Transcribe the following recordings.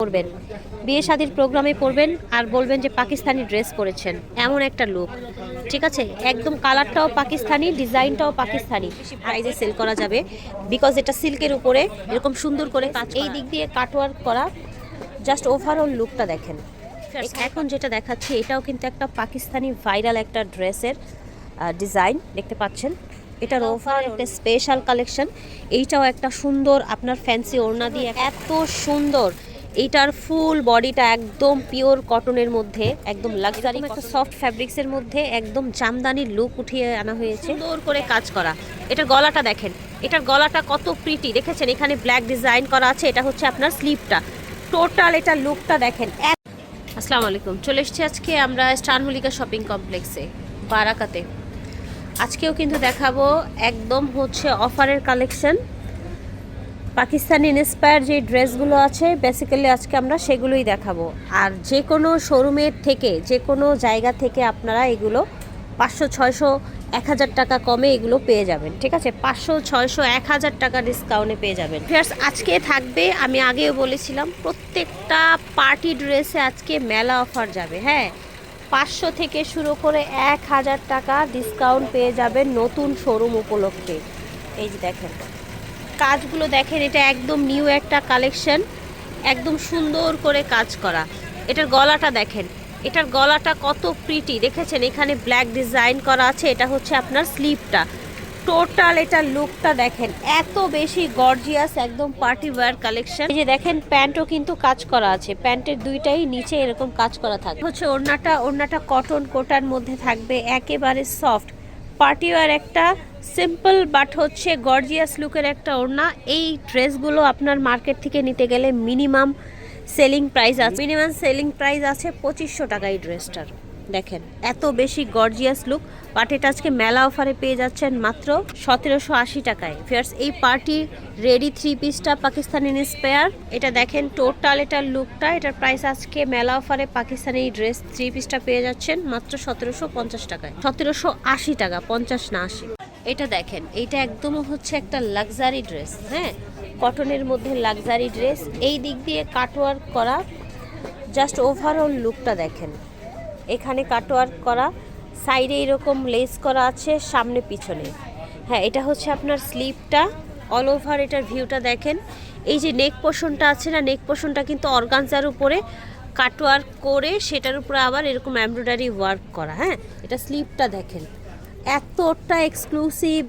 পরবেন বিয়ে শাদির প্রোগ্রামে পরবেন আর বলবেন যে পাকিস্তানি ড্রেস পরেছেন। এমন একটা লুক ঠিক আছে? একদম কালারটাও পাকিস্তানি ডিজাইনটাও পাকিস্তানি। প্রাইজে সেল করা যাবে বিকজ এটা সিল্কের উপরে এরকম সুন্দর করে কাজ এই দিক দিয়ে কাটওয়ার্ক করা জাস্ট ওভারঅল লুকটা দেখেন। এখন যেটা দেখাচ্ছি এটাও কিন্তু একটা পাকিস্তানি ভাইরাল একটা ড্রেসের ডিজাইন দেখতে পাচ্ছেন। এটার ওভার একটা স্পেশাল কালেকশন এইটাও একটা সুন্দর আপনার ফ্যান্সি ওড়না দিয়ে এত সুন্দর। এইটার ফুল বডিটা একদম পিওর কটনের মধ্যে একদম লাক্সারি একটা সফট ফ্যাব্রিক্সের মধ্যে একদম জামদানির লুক উঠিয়ে আনা হয়েছে। সুন্দর করে কাজ করা। এটার গলাটা দেখেন এটার গলাটা কত প্রিটি দেখেছেন এখানে ব্ল্যাক ডিজাইন করা আছে এটা হচ্ছে আপনার স্লিপটা টোটাল এটা লুকটা দেখেন আসসালামু আলাইকুম। চলে এসেছি আজকে আমরা স্টার মল্লিকা শপিং কমপ্লেক্সে বারাকাতে। আজকেও কিন্তু দেখাবো একদম হচ্ছে অফারের কালেকশন পাকিস্তানি ইন্সপায়ার যে ড্রেসগুলো আছে বেসিক্যালি আজকে আমরা সেগুলোই দেখাবো। আর যে কোনো শোরুমের থেকে, যে কোনো জায়গা থেকে আপনারা এগুলো পাঁচশো, ছয়শো, এক হাজার টাকা কমে এগুলো পেয়ে যাবেন, ঠিক আছে? পাঁচশো, ছয়শো, এক হাজার টাকা ডিসকাউন্টে পেয়ে যাবেন। ফিয়ার্স আজকে থাকবে, আমি আগেও বলেছিলাম, প্রত্যেকটা পার্টি ড্রেসে আজকে মেলা অফার যাবে হ্যাঁ? পাঁচশো থেকে শুরু করে এক হাজার টাকা ডিসকাউন্ট পেয়ে যাবেন নতুন শোরুম উপলক্ষে। এই যে দেখেন। কাজগুলো দেখেন, এটা একদম নিউ একটা কালেকশন একদম সুন্দর করে কাজ করা। এটার গলাটা দেখেন, এটার গলাটা কত প্রিটি দেখেছেন, এখানে ব্ল্যাক ডিজাইন করা আছে, এটা হচ্ছে আপনার স্লিপটা টোটাল এটার লুকটা দেখেন, এত বেশি গর্জিয়াস একদম পার্টি ওয়্যার কালেকশন এই যে দেখেন, প্যান্টও কিন্তু কাজ করা আছে, প্যান্টের দুইটাই নিচে এরকম কাজ করা থাকবে হচ্ছে ওড়নাটা ওড়নাটা কটন কোটার মধ্যে থাকবে, একেবারে সফট পার্টি ওয়্যার একটা সিম্পল বাট হচ্ছে গর্জিয়াস লুকের একটা ওড়না। এই ড্রেসগুলো আপনার মার্কেট থেকে নিতে গেলে মিনিমাম সেলিং প্রাইস আছে। মিনিমাম সেলিং প্রাইস আছে পঁচিশশো টাকা এই ড্রেসটার। দেখেন, এত বেশি গর্জিয়াস লুক বাট এটা আজকে মেলা অফারে পেয়ে যাচ্ছেন মাত্র সতেরোশো আশি টাকায়। ফিয়ার্স এই পার্টি রেডি থ্রি পিসটা পাকিস্তানি ইন্সপায়ার এটা দেখেন টোটাল এটার লুকটা এটার প্রাইস আজকে মেলা অফারে পাকিস্তানি ড্রেস থ্রি পিসটা পেয়ে যাচ্ছেন মাত্র সতেরোশো পঞ্চাশ টাকায়। সতেরোশো আশি টাকা, পঞ্চাশ না আশি। এটা দেখেন, এটা একদম হচ্ছে একটা লাক্সারি ড্রেস হ্যাঁ? কটনের মধ্যে লাক্সারি ড্রেস এই দিক দিয়ে কাটওয়ার্ক করা জাস্ট ওভারঅল লুকটা দেখেন। এখানে কাটওয়ার্ক করা সাইডে এরকম লেস করা আছে, সামনে পিছনে। হ্যাঁ এটা হচ্ছে আপনার স্লিপটা অল ওভার এটার ভিউটা দেখেন। এই যে নেক পোষণটা আছে না নেক পোষণটা কিন্তু অর্গানজার উপরে কাটওয়ার্ক করে, সেটার উপরে আবার এরকম এমব্রয়ডারি ওয়ার্ক করা হ্যাঁ? এটা স্লিপটা দেখেন। এতটা এক্সক্লুসিভ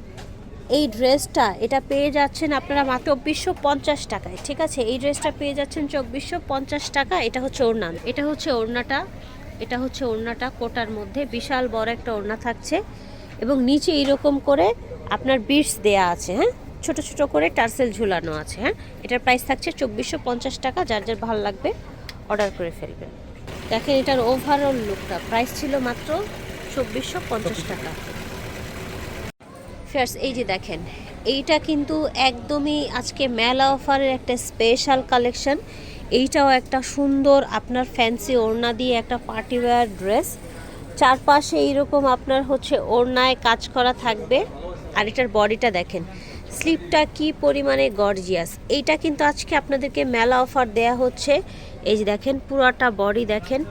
এই ড্রেসটা এটা পেয়ে যাচ্ছেন আপনারা মাত্র চব্বিশশো পঞ্চাশ টাকায়, ঠিক আছে? এই ড্রেসটা পেয়ে যাচ্ছেন চব্বিশশো পঞ্চাশ টাকা এটা হচ্ছে ওড়না। এটা হচ্ছে ওড়নাটা, এটা হচ্ছে ওড়নাটা, কোটার মধ্যে বিশাল বড় একটা ওড়না থাকছে এবং নিচে এইরকম করে আপনার বিটস দেয়া আছে হ্যাঁ? ছোট ছোট করে টার্সেল ঝুলানো আছে হ্যাঁ? এটার প্রাইস থাকছে চব্বিশশো পঞ্চাশ টাকা, যার যার ভালো লাগবে অর্ডার করে ফেলবেন। দেখেন এটার ওভারঅল লুকটা প্রাইস ছিল মাত্র চব্বিশশো পঞ্চাশ টাকা। ফেয়ার্স এই যে দেখেন, এইটা কিন্তু একদমই আজকে মেলা অফারের একটা স্পেশাল কালেকশন এইটাও একটা সুন্দর আপনার ফ্যান্সি ওড়না দিয়ে একটা পার্টি ওয়্যার ড্রেস চারপাশে এইরকম আপনার হচ্ছে ওড়নায় কাজ করা থাকবে। আর এটার বডিটা দেখেন স্লিপটা কি পরিমাণে গর্জিয়াস এইটা কিন্তু আজকে আপনাদেরকে মেলা অফার দেয়া হচ্ছে। এই যে দেখেন, পুরোটা বডি দেখেন।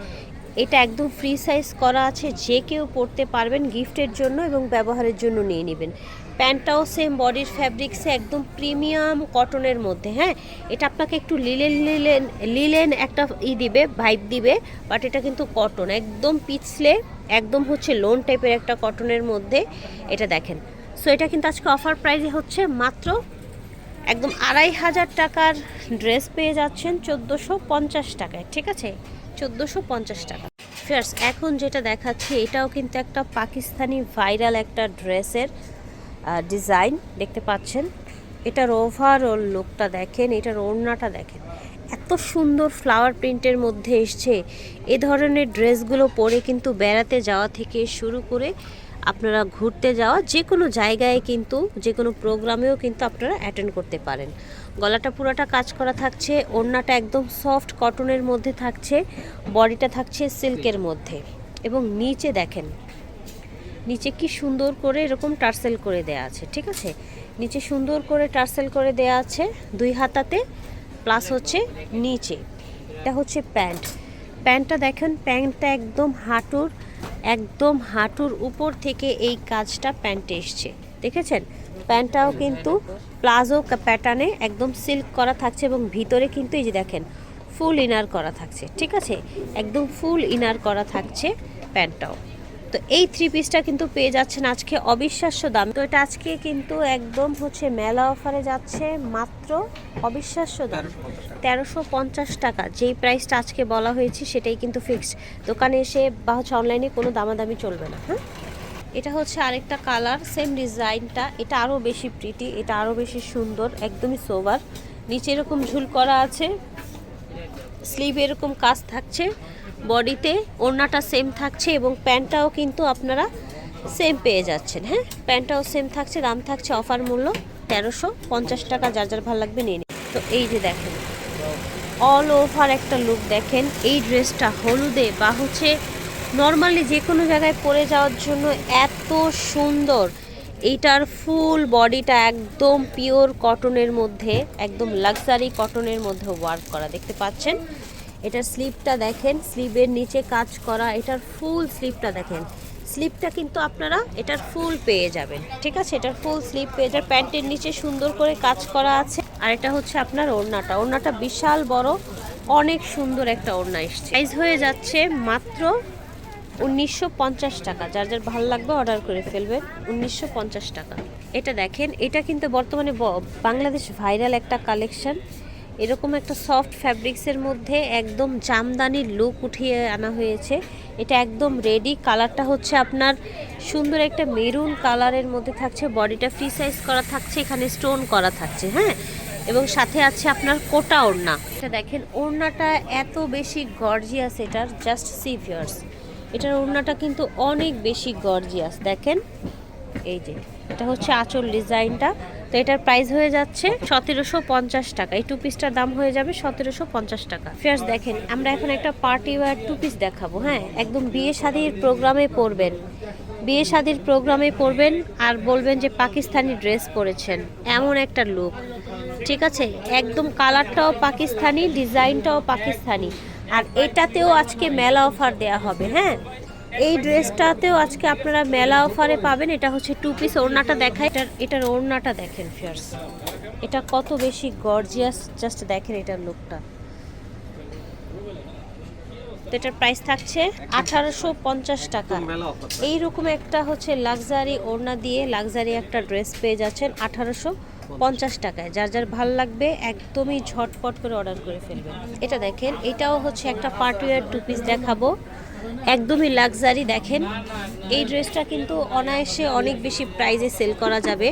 এটা একদম ফ্রি সাইজ করা আছে, যে কেউ পরতে পারবেন গিফটের জন্য এবং ব্যবহারের জন্য নিয়ে নেবেন। প্যান্টটাও সেম বডির ফ্যাব্রিক্সে একদম প্রিমিয়াম কটনের মধ্যে হ্যাঁ? এটা আপনাকে একটু লিলেন লিলেন লিলেন একটা ই দিবে ভাইব দিবে বাট এটা কিন্তু কটন একদম পিছলে, একদম হচ্ছে লোন টাইপের একটা কটনের মধ্যে এটা দেখেন। সো এটা কিন্তু আজকে অফার প্রাইসে হচ্ছে মাত্র একদম আড়াই হাজার টাকার ড্রেস পেয়ে যাচ্ছেন চোদ্দোশো পঞ্চাশ টাকায়, ঠিক আছে? চোদ্দোশো পঞ্চাশ টাকা। ফিয়ার্স, এখন যেটা দেখাচ্ছি, এটাও কিন্তু একটা পাকিস্তানি ভাইরাল একটা ড্রেসের ডিজাইন, দেখতে পাচ্ছেন? এটার ওভারঅল লুকটা দেখেন, এটার ওড়নাটা দেখেন। এত সুন্দর ফ্লাওয়ার প্রিন্টের মধ্যে এসছে। এ ধরনের ড্রেসগুলো পরে কিন্তু বেড়াতে যাওয়া থেকে শুরু করে আপনারা ঘুরতে যাওয়া যে কোনো জায়গায় কিন্তু, যে কোনো প্রোগ্রামেও কিন্তু আপনারা অ্যাটেন্ড করতে পারেন। গলাটা পুরোটা কাজ করা থাকছে, ওড়নাটা একদম সফট কটনের মধ্যে থাকছে, বডিটা থাকছে সিল্কের মধ্যে। এবং নিচে দেখেন, নিচে কি সুন্দর করে এরকম টার্সেল করে দেয়া আছে, ঠিক আছে? নিচে সুন্দর করে টার্সেল করে দেয়া আছে দুই হাতাতে প্লাস হচ্ছে নিচে। এটা হচ্ছে প্যান্ট। প্যান্টটা দেখেন, প্যান্টটা একদম হাঁটুর একদম হাঁটুর উপর থেকে এই কাজটা প্যান্টে এসছে। দেখেছেন? প্যান্টটাও কিন্তু প্লাজো প্যাটার্নে একদম সিল্ক করা থাকছে এবং ভিতরে কিন্তু এই যে দেখেন, ফুল ইনার করা থাকছে। ঠিক আছে? একদম ফুল ইনার করা থাকছে প্যান্টটাও। তো এই থ্রি পিসটা কিন্তু পেয়ে যাচ্ছেন আজকে অবিশ্বাস্য দাম। তো এটা আজকে কিন্তু একদম হচ্ছে মেলা অফারে যাচ্ছে মাত্র অবিশ্বাস্য দাম। তেরোশো পঞ্চাশ টাকা। যেই প্রাইসটা আজকে বলা হয়েছে সেটাই কিন্তু ফিক্সড দোকানে এসে বা হচ্ছে অনলাইনে কোনো দামাদামি চলবে না হ্যাঁ? এটা হচ্ছে আরেকটা কালার সেম ডিজাইনটা এটা আরও বেশি প্রীতি এটা আরও বেশি সুন্দর, একদমই সোবার নিচে এরকম ঝুল করা আছে স্লিভ এরকম কাজ থাকছে। বডিতে ওড়নাটা সেম থাকছে এবং প্যান্টটাও কিন্তু আপনারা সেম পেয়ে যাচ্ছেন হ্যাঁ? প্যান্টটাও সেম থাকছে, দাম থাকছে অফার মূল্য তেরোশো পঞ্চাশ টাকা, যার যার ভালো লাগবে নিয়ে তো এই যে দেখেন অল ওভার একটা লুক দেখেন, এই ড্রেসটা হলুদে বা হচ্ছে নর্মালি যে কোনো জায়গায় পরে যাওয়ার জন্য এত সুন্দর। এইটার ফুল বডিটা একদম পিওর কটনের মধ্যে, একদম লাক্সারি কটনের মধ্যে ওয়ার্ক করা, দেখতে পাচ্ছেন? এটার স্লিপটা দেখেন, স্লিপের নিচে কাজ করা, এটার ফুল স্লিপটা দেখেন। স্লিপটা কিন্তু আপনারা এটার ফুল পেয়ে যাবেন, ঠিক আছে? এটার ফুল স্লিপ পেয়ে যাবেন। প্যান্টের নিচে সুন্দর করে কাজ করা আছে। আর এটা হচ্ছে আপনার ওড়নাটা। ওড়নাটা বিশাল বড়, অনেক সুন্দর একটা ওড়না এসছে। প্রাইস হয়ে যাচ্ছে মাত্র উনিশশো পঞ্চাশ টাকা। যার যার ভালো লাগবে অর্ডার করে ফেলবেন উনিশশো টাকা। এটা দেখেন, এটা কিন্তু বর্তমানে বাংলাদেশ ভাইরাল একটা কালেকশন এরকম একটা সফট ফ্যাব্রিক্সের মধ্যে একদম জামদানির লুক উঠিয়ে আনা হয়েছে। এটা একদম রেডি কালারটা হচ্ছে আপনার সুন্দর একটা মেরুন কালারের মধ্যে থাকছে। বডিটা ফ্রি সাইজ করা থাকছে, এখানে স্টোন করা থাকছে হ্যাঁ? এবং সাথে আছে আপনার কোটা ওড়না। এটা দেখেন, ওড়নাটা এত বেশি গর্জিয়াস এটার। জাস্ট সি ভিয়ার্স এটার ওড়নাটা কিন্তু অনেক বেশি গর্জিয়াস দেখেন? এই যে, এটা হচ্ছে আঁচল ডিজাইনটা। তো এটার প্রাইস হয়ে যাচ্ছে সতেরোশো পঞ্চাশ টাকা। এই টু পিসটার দাম হয়ে যাবে সতেরোশো পঞ্চাশ টাকা। ফিয়ার্স দেখেন, আমরা এখন একটা পার্টি ওয়ার টু পিস দেখাবো হ্যাঁ? একদম বিয়ে শাদির প্রোগ্রামে পরবেন। বিয়ে শাদির প্রোগ্রামে পরবেন আর বলবেন যে পাকিস্তানি ড্রেস পরেছেন। এমন একটা লুক ঠিক আছে? একদম কালারটাও পাকিস্তানি ডিজাইনটাও পাকিস্তানি। আর এটাতেও আজকে মেলা অফার দেয়া হবে হ্যাঁ? এই ড্রেসটাতেও আজকে আপনারা মেলা অফারে পাবেন। এটা হচ্ছে টু পিস ওড়নাটা দেখায় এটার এটার ওড়নাটা দেখেন ফিয়ার্স এটা কত বেশি গর্জিয়াস জাস্ট দেখেন এটার লুকটা তো এটার প্রাইস থাকছে আঠারোশো পঞ্চাশ টাকা। এইরকম একটা হচ্ছে লাক্সারি ওড়না দিয়ে লাক্সারি একটা ড্রেস পেয়ে যাচ্ছেন আঠারোশো পঞ্চাশ টাকায়। যার যার ভালো লাগবে একদমই ঝটপট করে অর্ডার করে ফেলবেন। এটা দেখেন এটাও হচ্ছে একটা পার্টিওয়ার টু পিস দেখাবো। একদমই লাক্সারি দেখেন। এই ড্রেসটা কিন্তু অনায়াসে অনেক বেশি প্রাইজে সেল করা যাবে।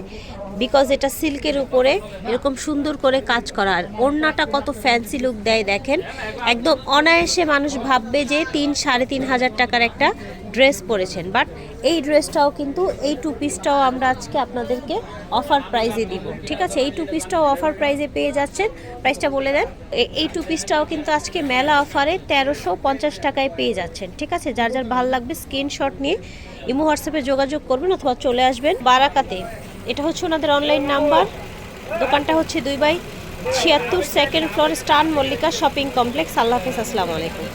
বিকজ এটা সিল্কের উপরে এরকম সুন্দর করে কাজ করা। আর ওড়নাটা কত ফ্যান্সি লুক দেয় দেখেন। একদম অনায়াসে মানুষ ভাববে যে তিন, সাড়ে তিন হাজার টাকার একটা ড্রেস পরেছেন। বাট এই ড্রেসটাও কিন্তু, এই টু পিসটাও আমরা আজকে আপনাদেরকে অফার প্রাইজে দিব। ঠিক আছে? এই টু পিসটাও অফার প্রাইজে পেয়ে যাচ্ছেন। প্রাইসটা বলে দেন। এই টু পিসটাও কিন্তু আজকে মেলা অফারে তেরোশো পঞ্চাশ টাকায় পেয়ে যাচ্ছেন। ঠিক আছে? যার যার ভালো লাগবে স্ক্রিনশট নিয়ে ইমো হোয়াটসঅ্যাপে যোগাযোগ করবেন অথবা চলে আসবেন বারাকাতে। এটা হচ্ছে ওনাদের অনলাইন নাম্বার দোকানটা হচ্ছে দুই বাই ছিয়াত্তর সেকেন্ড ফ্লোর স্টান মল্লিকা শপিং কমপ্লেক্স আল্লাহ হাফিজ, আসসালামু আলাইকুম।